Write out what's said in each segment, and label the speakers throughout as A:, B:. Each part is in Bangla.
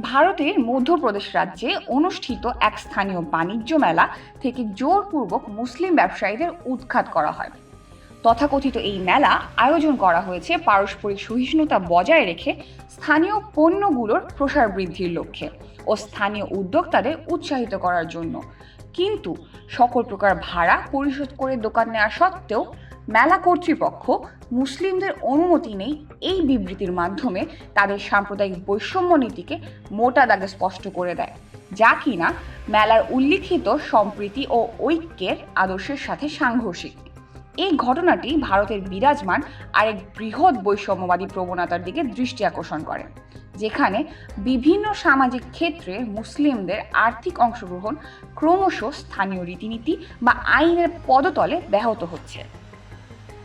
A: ভারতের মধ্যপ্রদেশ রাজ্যে অনুষ্ঠিত এক স্থানীয় বাণিজ্য মেলা থেকে জোরপূর্বক মুসলিম ব্যবসায়ীদের উৎখাত করা হয়। তথাকথিত এই মেলা আয়োজন করা হয়েছে পারস্পরিক সহিষ্ণুতা বজায় রেখে স্থানীয় পণ্যগুলোর প্রসার বৃদ্ধির লক্ষ্যে ও স্থানীয় উদ্যোক্তাদের উৎসাহিত করার জন্য। কিন্তু সকল প্রকার ভাড়া পরিশোধ করে দোকান নেওয়া সত্ত্বেও মেলা কর্তৃপক্ষ মুসলিমদের অনুমতি নেই এই বিবৃতির মাধ্যমে তাদের সাম্প্রদায়িক বৈষম্য নীতিকে মোটা দাগে স্পষ্ট করে দেয়, যা কিনা মেলার উল্লিখিত সম্প্রীতি ও ঐক্যের আদর্শের সাথে সাংঘর্ষিক। এই ঘটনাটি ভারতের বিরাজমান আরেক বৃহৎ বৈষম্যবাদী প্রবণতার দিকে দৃষ্টি আকর্ষণ করে, যেখানে বিভিন্ন সামাজিক ক্ষেত্রে মুসলিমদের আর্থিক অংশগ্রহণ ক্রমশ স্থানীয় রীতিনীতি বা আইনের পদতলে ব্যাহত হচ্ছে।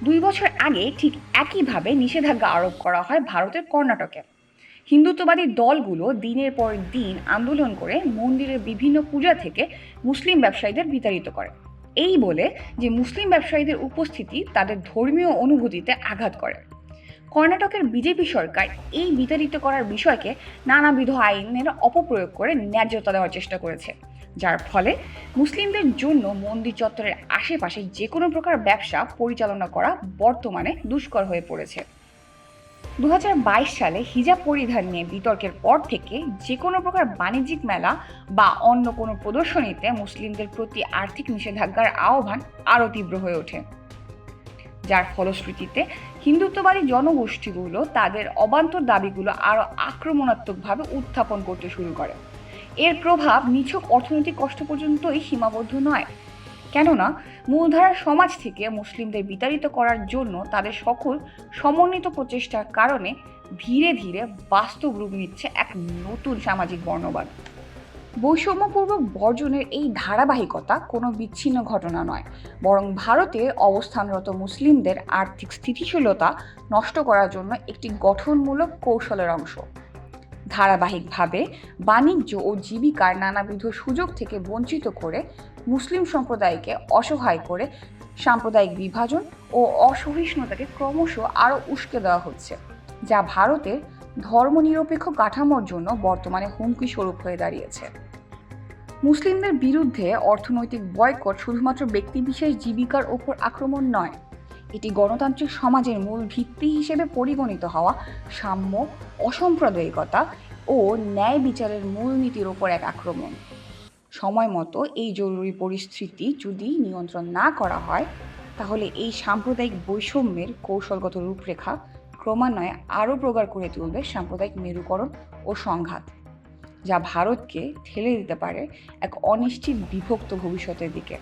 A: দুই বছর আগে ঠিক একইভাবে নিষেধাজ্ঞা আরোপ করা হয় ভারতের কর্ণাটকে। হিন্দুত্ববাদী দলগুলো দিনের পর দিন আন্দোলন করে মন্দিরের বিভিন্ন পূজা থেকে মুসলিম ব্যবসায়ীদের বিতাড়িত করে। এই বলে যে মুসলিম ব্যবসায়ীদের উপস্থিতি তাদের ধর্মীয় অনুভূতিতে আঘাত করে। কর্ণাটকের বিজেপি সরকার এই বিতাড়িত করার বিষয়কে নানাবিধ আইনের অপপ্রয়োগ করে ন্যায্যতা দেওয়ার চেষ্টা করেছে। যার ফলে মুসলিমদের জন্য মন্দির চত্বরের আশেপাশে যে কোনো প্রকার ব্যবসা পরিচালনা করা বর্তমানে দুষ্কর হয়ে পড়েছে। দু হাজার বাইশ সালে হিজাব পরিধান নিয়ে বিতর্কের পর থেকে যে কোনো প্রকার বাণিজ্যিক মেলা বা অন্য কোনো প্রদর্শনীতে মুসলিমদের প্রতি আর্থিক নিষেধাজ্ঞার আহ্বান আরও তীব্র হয়ে ওঠে। যার ফলশ্রুতিতে হিন্দুত্ববাদী জনগোষ্ঠীগুলো তাদের অবান্তর দাবিগুলো আরও আক্রমণাত্মকভাবে উত্থাপন করতে শুরু করে। এর প্রভাব নিছক অর্থনৈতিক কষ্ট পর্যন্তই সীমাবদ্ধ নয়। কেননা, মূলধারার সমাজ থেকে মুসলিমদের বিতাড়িত করার জন্য তাদের সকল সমন্বিত প্রচেষ্টার কারণে ধীরে ধীরে বাস্তব রূপ নিচ্ছে এক নতুন সামাজিক বর্ণবাদ। বৈষম্যপূর্বক বর্জনের এই ধারাবাহিকতা কোনো বিচ্ছিন্ন ঘটনা নয়, বরং ভারতে অবস্থানরত মুসলিমদের আর্থিক স্থিতিশীলতা নষ্ট করার জন্য একটি গঠনমূলক কৌশলের অংশ। ধারাবাহিকভাবে বাণিজ্য ও জীবিকার নানাবিধ সুযোগ থেকে বঞ্চিত করে মুসলিম সম্প্রদায়কে অসহায় করে সাম্প্রদায়িক বিভাজন ও অসহিষ্ণুতাকে ক্রমশ আরও উস্কে দেওয়া হচ্ছে, যা ভারতের ধর্মনিরপেক্ষ কাঠামোর জন্য বর্তমানে হুমকি স্বরূপ হয়ে দাঁড়িয়েছে। মুসলিমদের বিরুদ্ধে অর্থনৈতিক বয়কট শুধুমাত্র ব্যক্তিবিশেষ জীবিকার ওপর আক্রমণ নয় এটি গণতান্ত্রিক সমাজের মূল ভিত্তি হিসেবে পরিগণিত হওয়া সাম্য, অসাম্প্রদায়িকতা ও ন্যায় বিচারের মূলনীতির ওপর এক আক্রমণ। সময় মতো এই জরুরি পরিস্থিতি যদি নিয়ন্ত্রণ না করা হয়, তাহলে এই সাম্প্রদায়িক বৈষম্যের কৌশলগত রূপরেখা ক্রমান্বয়ে আরও প্রগাঢ় করে তুলবে সাম্প্রদায়িক মেরুকরণ ও সংঘাত, যা ভারতকে ঠেলে দিতে পারে এক অনিশ্চিত বিভক্ত ভবিষ্যতের দিকে।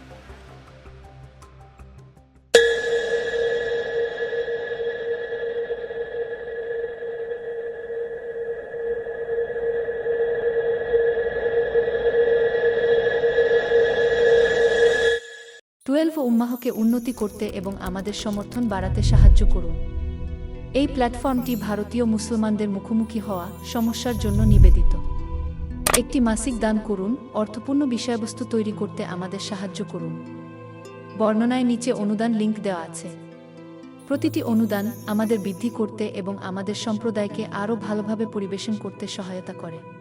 B: টুয়েলভ উম্মাহকে উন্নতি করতে এবং আমাদের সমর্থন বাড়াতে সাহায্য করুন। এই প্ল্যাটফর্মটি ভারতীয় মুসলমানদের মুখোমুখি হওয়া সমস্যার জন্য নিবেদিত। একটি মাসিক দান করুন, অর্থপূর্ণ বিষয়বস্তু তৈরি করতে আমাদের সাহায্য করুন। বর্ণনায় নিচে অনুদান লিংক দেওয়া আছে। প্রতিটি অনুদান আমাদের বৃদ্ধি করতে এবং আমাদের সম্প্রদায়কে আরও ভালোভাবে পরিবেশন করতে সহায়তা করে।